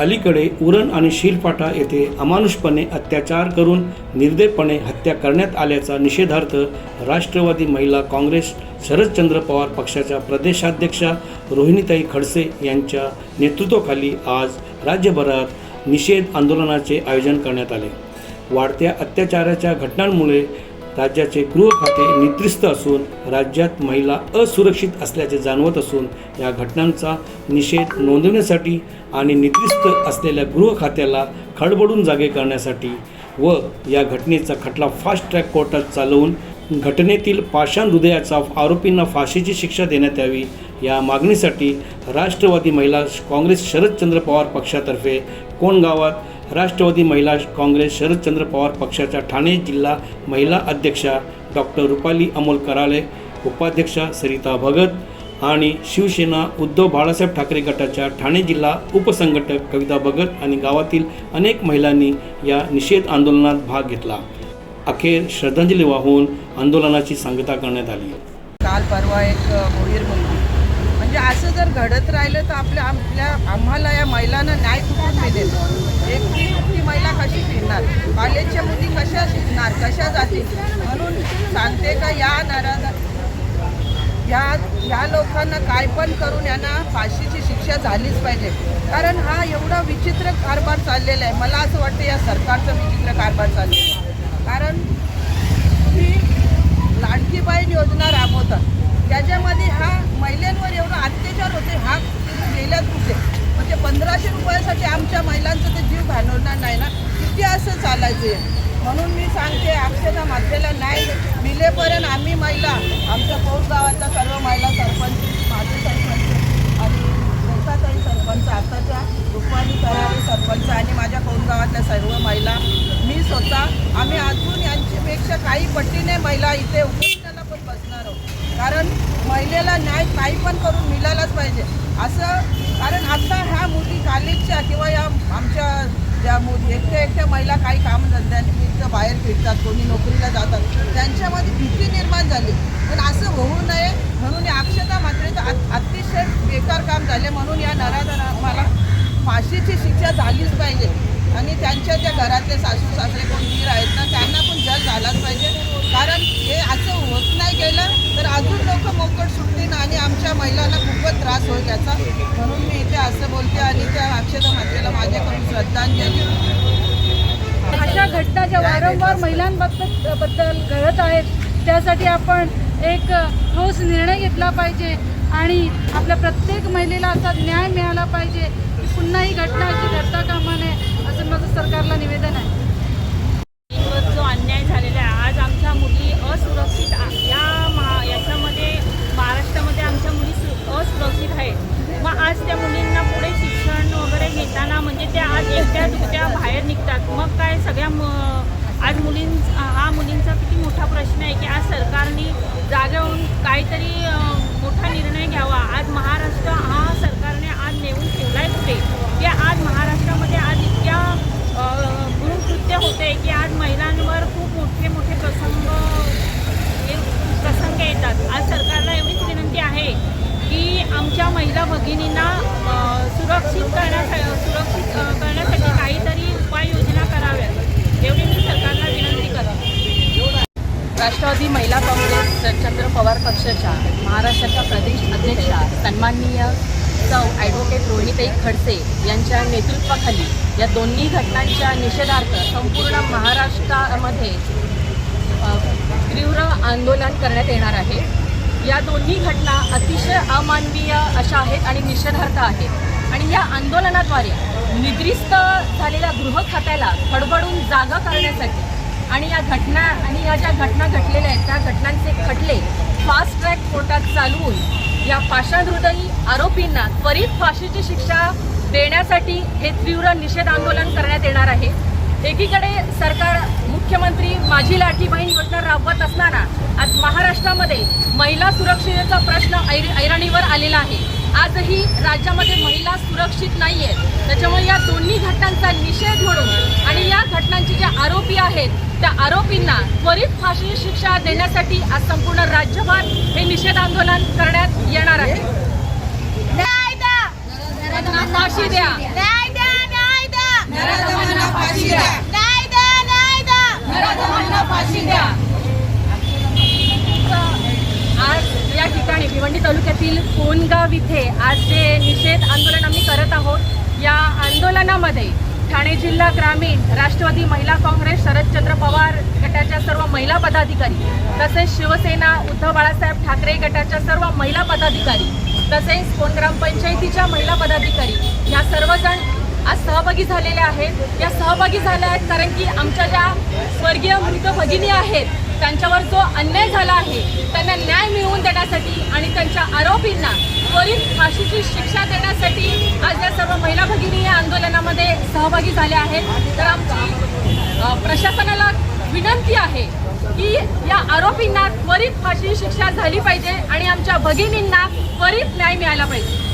अलीकडे उरण आणि शिरफाटा येथे अमानुषपणे अत्याचार करून निर्दयपणे हत्या करण्यात आल्याचा निषेधार्थ राष्ट्रवादी महिला काँग्रेस शरदचंद्र पवार पक्षाच्या प्रदेशाध्यक्षा रोहिणीताई खडसे यांच्या नेतृत्वाखाली आज राज्यभरात निषेध आंदोलनाचे आयोजन करण्यात आले. वाढत्या अत्याचाराच्या घटनांमुळे राज्याचे गृह खाते निद्रिस्त असून राज्यात महिला असुरक्षित असल्याचे जाणवत असून या घटनांचा निषेध नोंदवण्यासाठी आणि निद्रिस्त असलेल्या गृह खात्याला खडबडून जागे करण्यासाठी व या घटनेचा खटला फास्ट ट्रॅक कोर्टात चालवून घटनेतील पाषाण हृदयाचा आरोपींना फाशीची शिक्षा देण्यात यावी या मागणीसाठी राष्ट्रवादी महिला काँग्रेस शरदचंद्र पवार पक्षातर्फे कोण गावात राष्ट्रवादी महिला काँग्रेस शरदचंद्र पवार पक्षाच्या ठाणे जिल्हा महिला अध्यक्षा डॉक्टर रुपाली अमोल कराळे उपाध्यक्षा सरिता भगत आणि शिवसेना उद्धव बाळासाहेब ठाकरे गटाच्या ठाणे जिल्हा उपसंघटक कविता भगत आणि गावातील अनेक महिलांनी या निषेध आंदोलनात भाग घेतला. अखेर श्रद्धांजली वाहून आंदोलनाची सांगता करण्यात आली. काल परवा एक मोहीर मुलगी. म्हणजे असं जर घडत राहिलं तर आपल्या आपल्या आम्हाला या महिलांना न्याय कुठून मिळेल? एकटी ती महिला कशी फिरणार? कॉलेजच्या मुली कशा शिकणार? कशा जातील? म्हणून सांगते का या नाराज या ह्या लोकांना काय पण करून यांना फाशीची शिक्षा झालीच पाहिजे. कारण हा एवढा विचित्र कारभार चाललेला आहे. मला असं वाटतं या सरकारचा विचित्र कारभार चाललेला आहे. कारण ही लाडकी योजना राबवतात. त्याच्यामध्ये हा महिलांवर एवढा अत्याचार होते हा पंधराशे आमच्या महिलांचं ते जीव घालवणार नाही ना? किती असं चालायचं? म्हणून मी सांगते अक्षता मातेला नाही. मिलेपर्यंत आम्ही महिला आमच्या पौर गावातल्या सर्व महिला सरपंच माझे सरपंच आणि रेखाताई सरपंच आताच्या रुपाली करावी सरपंच आणि माझ्या पौर गावातल्या सर्व महिला मी स्वतः आम्ही अजून यांच्यापेक्षा काही पट्टीने महिला इथे उपोषणाला पण बसणार आहोत. कारण महिलेला न्याय काही पण करून मिळालाच पाहिजे. असं कारण आता ह्या मुली कालिकच्या किंवा या आमच्या ज्या मुली एकट्या एकट्या महिला काही कामधंद्यानिमित्त बाहेर फिरतात कोणी नोकरीला जातात त्यांच्यामध्ये भीती निर्माण झाली. पण असं होऊ नये म्हणून या अक्षता मात्रेचं अतिशय बेकार काम झाले म्हणून या नराधमाला फाशीची शिक्षा झालीच पाहिजे. आणि त्यांच्या ज्या घरातले सासू सासरे कोण वीर आहेत ना त्यांना पण जल झालाच पाहिजे. कारण हे असं होत नाही गेलं तर अजून लोक मोकट सुटतील आणि आमच्या महिलांना खूपच त्रास होईल याचा. म्हणून मी इथे असं बोलते आणि त्या अक्षता मातेला माझ्याकडून श्रद्धांजली. अशा घटना ज्या वारंवार महिलांबाबत बद्दल घडत आहेत त्यासाठी आपण एक ठोस निर्णय घेतला पाहिजे आणि आपल्या प्रत्येक महिलेला असा न्याय मिळाला पाहिजे की पुन्हा ही घटना अशी घडता कामा नये असं माझं सरकारला निवेदन आहे मुलींवर जो अन्याय झालेला आहे आज आमच्या मुली असुरक्षित आ- या महा याच्यामध्ये महाराष्ट्रामध्ये आमच्या मुली सु असुरक्षित आहेत मग आज त्या मुलींना पुढे शिक्षण वगैरे घेताना म्हणजे त्या आज एकट्या दुकट्या बाहेर निघतात मग काय सगळ्या म- आज मुलीं हा मुलींचा किती मोठा प्रश्न आहे की आज सरकारने जागेवरून काहीतरी मोठा निर्णय घ्यावा. आज महाराष्ट्र हा सरकारने आज नेऊन ठेवला आहे कुठे? की आज महाराष्ट्रामध्ये आज इतक्या गुरुकृत्य होते की आज महिलांवर खूप मोठे मोठे प्रसंग प्रसंग येतात. आज सरकारला एवढीच विनंती आहे की आमच्या महिला भगिनींना सुरक्षित करण्यासाठी सुरक्षित करण्या करण्यासाठी काहीतरी उपाययोजना कराव्यात एवढी मी सरकारला विनंती करते राष्ट्रवादी महिला काँग्रेस चंद्र पवार पक्षाच्या महाराष्ट्राच्या प्रदेश अध्यक्षा सन्माननीय सौ ॲडव्होकेट रोहिताई खडसे यांच्या नेतृत्वाखाली या दोन्ही घटनांच्या निषेधार्थ संपूर्ण महाराष्ट्रामध्ये तीव्र आंदोलन करण्यात येणार आहे. या दोन्ही घटना अतिशय अमानवीय अशा आहेत आणि निषेधार्थ आहेत. आणि या आंदोलनाद्वारे निद्रिस्त झालेल्या गृह खात्याला खडबडून जागा करण्यासाठी आणि या घटना आणि या ज्या घटना घडलेल्या आहेत त्या घटनांचे खटले फास्ट ट्रॅक कोर्टात चालवून या पाषाणहृदयी आरोपींना त्वरित फाशीची शिक्षा देण्यासाठी हे तीव्र निषेध आंदोलन करण्यात येणार आहे. एकीकडे सरकार मुख्यमंत्री माझी लाठी बहीण योजना राबवत असताना आज महाराष्ट्रामध्ये महिला सुरक्षितेचा प्रश्न ऐर ऐरणीवर आलेला आहे. आजही राज्यामध्ये महिला सुरक्षित नाही आहेत त्याच्यामुळे या दोन्ही घटनांचा निषेध म्हणून आणि या घटनांची त्या आरोपींना त्वरित फाशी शिक्षा देण्यासाठी आज संपूर्ण राज्यभर हे निषेध आंदोलन करण्यात येणार आहे. फाशी द्या. फाशी द्या. फाशी द्या. या ठिकाणी भिवंडी तालुक्यातील कोणगाव इथे आज जे निषेध आंदोलन आम्ही करत आहोत या आंदोलनामध्ये ठाणे जिल्हा ग्रामीण राष्ट्रवादी महिला काँग्रेस शरदचंद्र पवार गटाच्या सर्व महिला पदाधिकारी तसेच शिवसेना उद्धव बाळासाहेब ठाकरे गटाच्या सर्व महिला पदाधिकारी तसेच कोण ग्रामपंचायतीच्या महिला पदाधिकारी या सर्वजण आज सहभागी झालेल्या आहेत. या सहभागी झाल्या आहेत कारण की आमच्या ज्या स्वर्गीय मृत भगिनी आहेत त्यांच्यावर जो अन्याय झाला आहे त्यांना न्याय मिळवून देण्यासाठी आणि त्यांच्या आरोपींना त्वरित फाशीची शिक्षा देण्यासाठी आज या सर्व महिला भगिनी या आंदोलनामध्ये सहभागी झाल्या आहेत. तर आमची प्रशासनाला विनंती आहे की या आरोपींना त्वरित फाशी शिक्षा झाली पाहिजे आणि आमच्या भगिनींना त्वरित न्याय मिळाला पाहिजे.